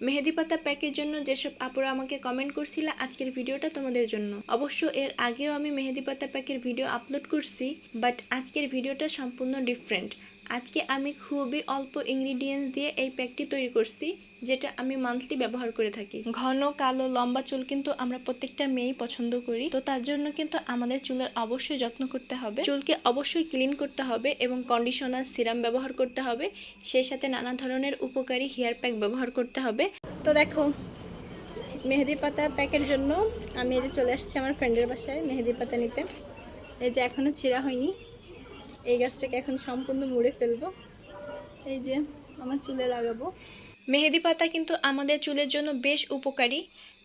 মেহেদি পাতা প্যাকের জন্য যেসব আপুরা আমাকে কমেন্ট করছিল আজকের ভিডিওটা তোমাদের জন্য। অবশ্য এর আগেও আমি মেহেদি পাতা প্যাকের ভিডিও আপলোড করছি বাট আজকের ভিডিওটা সম্পূর্ণ ডিফারেন্ট আজকে আমি খুবই অল্প ইনগ্রিডিয়েন্টস দিয়ে এই প্যাকটি তৈরি করছি, যেটা আমি মান্থলি ব্যবহার করে থাকি। ঘন, কালো, লম্বা চুল কিন্তু আমরা প্রত্যেকটা মেয়েই পছন্দ করি। তো তার জন্য কিন্তু আমাদের চুলের অবশ্যই যত্ন করতে হবে। চুলকে অবশ্যই ক্লিন করতে হবে এবং কন্ডিশনার সিরাম ব্যবহার করতে হবে। সেই সাথে নানা ধরনের উপকারী হেয়ার প্যাক ব্যবহার করতে হবে। তো দেখো, মেহেদি পাতা প্যাকের জন্য আমি এই যে চলে আসছি আমার ফ্রেন্ডের বাসায় মেহেদি পাতা নিতে। এই যে এখনও ছিঁড়া হয়নি। এই গাছটাকে এখন সম্পূর্ণ মুড়ে ফেলব। এই যে আমার চুলে লাগাবো। মেহেদি পাতা কিন্তু আমাদের চুলের জন্য বেশ উপকারী।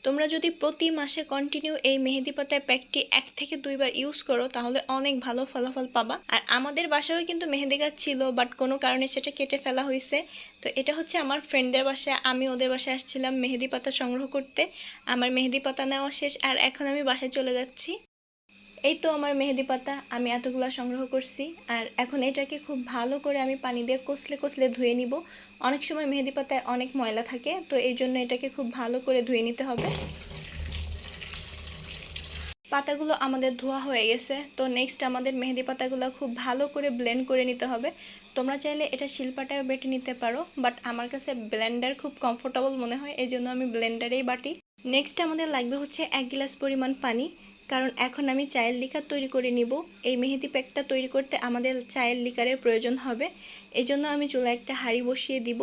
তোমরা যদি প্রতি মাসে কন্টিনিউ এই মেহেদি পাতার প্যাকটি এক থেকে দুইবার ইউজ করো, তাহলে অনেক ভালো ফলাফল পাবা। আর আমাদের বাসায়ও কিন্তু মেহেদি গাছ ছিল বাট কোনো কারণে সেটা কেটে ফেলা হয়েছে তো এটা হচ্ছে আমার ফ্রেন্ডদের বাসায়, আমি ওদের বাসায় আসছিলাম মেহেদি পাতা সংগ্রহ করতে। আমার মেহেদি পাতা নেওয়া শেষ, আর এখন আমি বাসায় চলে যাচ্ছি। এই তো আমার মেহেদি পাতা, আমি এতগুলো সংগ্রহ করছি। আর এখন এটাকে খুব ভালো করে আমি পানি দিয়ে কষলে কষলে ধুয়ে নিব। অনেক সময় মেহেদি পাতায় অনেক ময়লা থাকে, তো এই জন্য এটাকে খুব ভালো করে ধুয়ে নিতে হবে। পাতাগুলো আমাদের ধোয়া হয়ে গেছে, তো নেক্সট আমাদের মেহেদি পাতাগুলো খুব ভালো করে ব্লেন্ড করে নিতে হবে। তোমরা চাইলে এটা শিল্পাটাও বেটে নিতে পারো বাট আমার কাছে ব্লেন্ডার খুব কমফোর্টেবল মনে হয় এই জন্য আমি ব্লেন্ডারেই বাটি। নেক্সট আমাদের লাগবে হচ্ছে এক গ্লাস পরিমাণ পানি। কারণ এখন আমি চায়ের লিকার তৈরি করে নিব। এই মেহেদি প্যাকটা তৈরি করতে আমাদের চায়ের লিকারের প্রয়োজন হবে। এই জন্য আমি চুলা একটা হাঁড়ি বসিয়ে দিব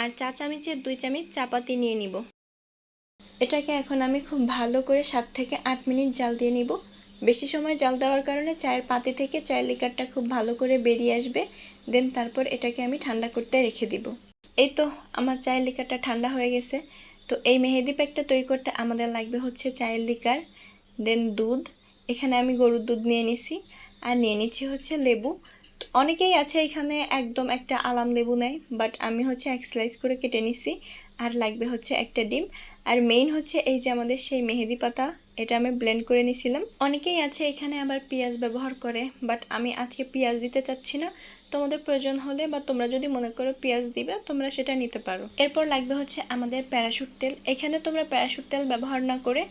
আর চা চামচের দুই চামচ চাপাতি নিয়ে নিব। এটাকে এখন আমি খুব ভালো করে সাত থেকে আট মিনিট জাল দিয়ে নিব। বেশি সময় জাল দেওয়ার কারণে চায়ের পাতি থেকে চায়ের লিকারটা খুব ভালো করে বেরিয়ে আসবে। দেন তারপর এটাকে আমি ঠান্ডা করতে রেখে দিব। এই তো আমার চায়ের লিকারটা ঠান্ডা হয়ে গেছে। তো এই মেহেদি প্যাকটা তৈরি করতে আমাদের লাগবে হচ্ছে চায়ের লিকার। দেন দুধ। এখানে আমি গরুর দুধ নিয়ে নিছি। আর নিয়ে নিচ্ছি হচ্ছে লেবু। অনেকেই আছে এখানে একদম একটা আলাম লেবু নেয় বাট আমি হচ্ছে এক স্লাইস করে কেটে নিছি। আর লাগবে হচ্ছে একটা ডিম। আর মেইন হচ্ছে এই যে আমাদের সেই মেহেদি পাতা, এটা আমি ব্লেন্ড করে নিছিলাম। অনেকেই আছে এখানে আবার পেঁয়াজ ব্যবহার করে বাট আমি আজকে পেঁয়াজ দিতে চাচ্ছি না। তোমাদের প্রয়োজন হলে বা তোমরা যদি মনে করো পেঁয়াজ দিবে, তোমরা সেটা নিতে পারো। এরপর লাগবে হচ্ছে আমাদের প্যারাশুট তেল। এখানে তোমরা প্যারাশুট তেল ব্যবহার না করে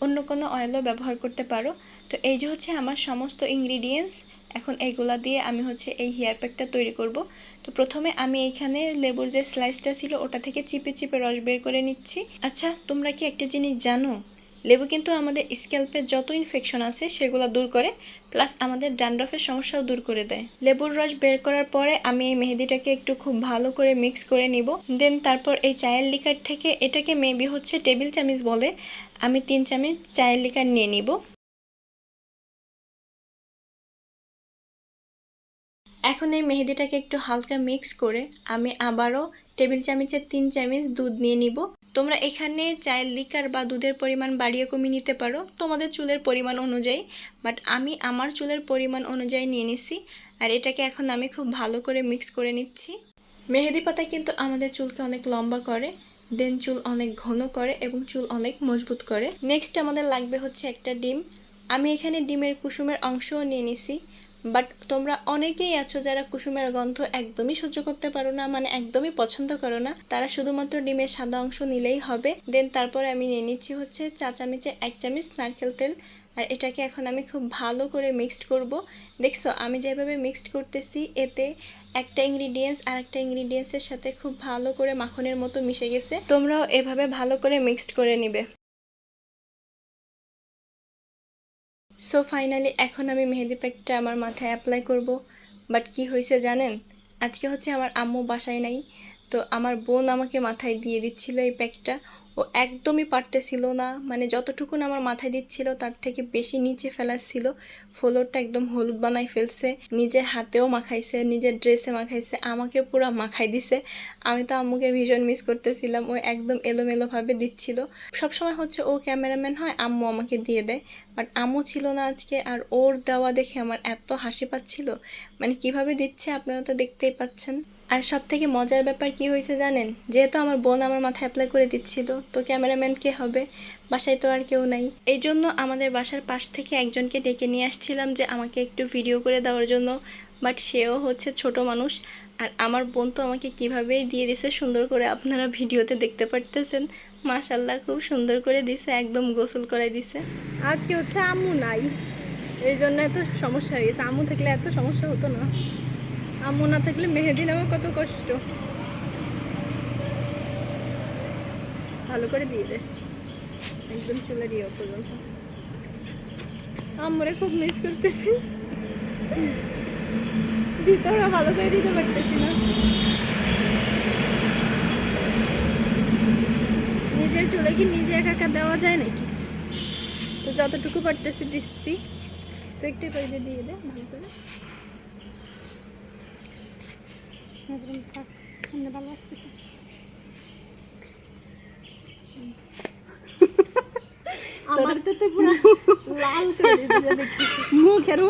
অন্য কোনো অয়েলও ব্যবহার করতে পারো। তো এই যে হচ্ছে আমার সমস্ত ইনগ্রিডিয়েন্টস এখন এইগুলা দিয়ে আমি হচ্ছে এই হেয়ার প্যাকটা তৈরি করব। তো প্রথমে আমি এইখানে লেবুর যে স্লাইসটা ছিল, ওটা থেকে চিপে চিপে রস বের করে নিচ্ছি। আচ্ছা তোমরা কি একটা জিনিস জানো? লেবু কিন্তু আমাদের স্ক্যাল্পে যত ইনফেকশন আছে সেগুলো দূর করে প্লাস আমাদের ড্যান্ড্রফের সমস্যাও দূর করে দেয়। লেবুর রস বের করার পরে আমি এই মেহেদিটাকে একটু খুব ভালো করে মিক্স করে নিব। দেন তারপর এই চায়ের লিকার থেকে এটাকে মেবি হচ্ছে টেবিল চামিচ বলে, আমি তিন চামিচ চায়ের লিকার নিয়ে নিব। এখন এই মেহেদিটাকে একটু হালকা মিক্স করে আমি আবারও টেবিল চামচের তিন চামচ দুধ নিয়ে নিব। তোমরা এখানে চায়ের লিকার বা দুধের পরিমাণ বাড়িয়ে কমিয়ে নিতে পারো, তোমাদের চুলের পরিমাণ অনুযায়ী। বাট আমি আমার চুলের পরিমাণ অনুযায়ী নিয়ে নিছি আর এটাকে এখন আমি খুব ভালো করে মিক্স করে নিচ্ছি। মেহেদি পাতা কিন্তু আমাদের চুলকে অনেক লম্বা করে দেন চুল অনেক ঘন করে এবং চুল অনেক মজবুত করে। নেক্সট আমাদের লাগবে হচ্ছে একটা ডিম। আমি এখানে ডিমের কুসুমের অংশও নিয়ে নিছি। বাট তোমরা অনেকেই আছো যারা কুসুমের গন্ধ একদমই সহ্য করতে পারো না মানে একদমই পছন্দ করো না। তারা শুধুমাত্র ডিমের সাদা অংশ নিলেই হবে। দেন তারপরে আমি নিয়ে নিচ্ছি হচ্ছে চা চামচে এক চামচ নারকেল তেল। আর এটাকে এখন আমি খুব ভালো করে মিক্সড করব। দেখছ, আমি যেভাবে মিক্সড করতেছি, এতে একটা ইনগ্রিডিয়েন্টস আর একটা ইনগ্রিডিয়েন্টসের সাথে খুব ভালো করে মাখনের মতো মিশে গেছে। তোমরাও এভাবে ভালো করে মিক্সড করে নিবে। সো ফাইনালি এখন আমি মেহেদি প্যাকটা আমার মাথায় অ্যাপ্লাই করব। বাট কি হয়েছে জানেন? আজকে হচ্ছে আমার আম্মু বাসায় নাই। তো আমার বোন আমাকে মাথায় দিয়ে দিচ্ছিল এই প্যাকটা ও একদমই পারতেছিল না। মানে যতটুকুন আমার মাথায় দিচ্ছিল, তার থেকে বেশি নিচে ফেলাচ্ছিল। ফ্লোরটা একদম হলুদ বানাই ফেলছে। নিজের হাতেও মাখাইছে, নিজের ড্রেসে মাখাইছে, আমাকে পুরো মাখাই দিছে। আমি তো আম্মুকে ভীষণ মিস করতেছিলাম। ও একদম এলোমেলোভাবে দিচ্ছিল। সবসময় হচ্ছে ও ক্যামেরাম্যান হয়, আম্মু আমাকে দিয়ে দেয়। বাট আম্মু ছিল না আজকে, আর ওর দেওয়া দেখে আমার এত হাসি পাচ্ছিল। মানে কীভাবে দিচ্ছে আপনারা তো দেখতেই পাচ্ছেন। আর সব থেকে মজার ব্যাপার কি হয়েছে জানেন? যেহেতু আমার বোন আমার মাথায় অ্যাপ্লাই করে দিচ্ছিল, তো ক্যামেরাম্যান কে হবে? বাসায় তো আর কেউ নাই। এই জন্য আমাদের বাসার পাশ থেকে একজনকে ডেকে নিয়ে আসছিলাম যে আমাকে একটু ভিডিও করে দেওয়ার জন্য। বাট সেও হচ্ছে ছোট মানুষ, আর আমার বোন তো আমাকে কীভাবেই দিয়ে দিছে সুন্দর করে আপনারা ভিডিওতে দেখতে পারতেছেন। মাশাল্লাহ খুব সুন্দর করে দিছে, একদম গোসল করাই দিছে। আজকে হচ্ছে আম্মু নাই, এই জন্য এত সমস্যা হয়ে গেছে। আম্মু থাকলে এত সমস্যা হতো না। আম্মু না থাকলে মেহেদি নেওয়া কত কষ্ট। ভালো করে দিয়ে দে। একদম চুলে দিয়ে পর্যন্ত। আম্মুরে খুব মিস করতেছি। ভিতরে ভালো করে দিতে পারতেছি না। নিজের চুলে কি নিজে একা একা দেওয়া যায় নাকি? তো যতটুকু পারতেছি দিচ্ছি। তো একটু করে দিয়ে দে, ভালো করে। এরকম থাক সামনে ভালো আসতেছে আমার তো তো পুরো লাল করে দিয়ে দেখতেছি। মুখের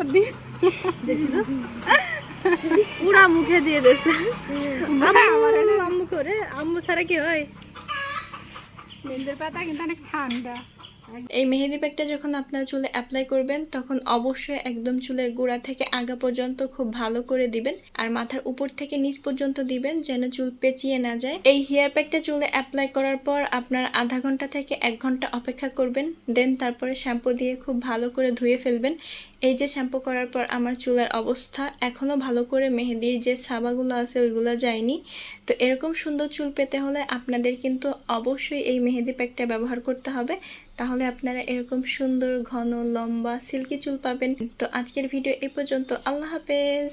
পুরা মুখে দিয়ে দিয়েছে। আম্মু আম্মু করে আম্মু ছাড়া কি হয়? পাতা কিন্তু অনেক ঠান্ডা। এই মেহেদি প্যাকটা যখন আপনার চুলে অ্যাপ্লাই করবেন, তখন অবশ্যই একদম চুলের গোড়া থেকে আগা পর্যন্ত খুব ভালো করে দিবেন আর মাথার উপর থেকে নিচ পর্যন্ত দিবেন যেন চুল পেঁচিয়ে না যায়। এই হেয়ার প্যাকটা চুলে অ্যাপ্লাই করার পর আপনার আধা ঘণ্টা থেকে এক ঘণ্টা অপেক্ষা করবেন দেন তারপরে শ্যাম্পু দিয়ে খুব ভালো করে ধুয়ে ফেলবেন। এই যে শ্যাম্পু করার পর আমার চুলের অবস্থা এখনও ভালো করে মেহেদির যে সাবাগুলো আছে ওইগুলো যায়নি। তো এরকম সুন্দর চুল পেতে হলে আপনাদের কিন্তু অবশ্যই এই মেহেদি প্যাকটা ব্যবহার করতে হবে। তাহলে আপনারা এরকম সুন্দর ঘন, লম্বা, সিল্কি চুল পাবেন। তো আজকের ভিডিও এ পর্যন্ত। আল্লাহ হাফেজ।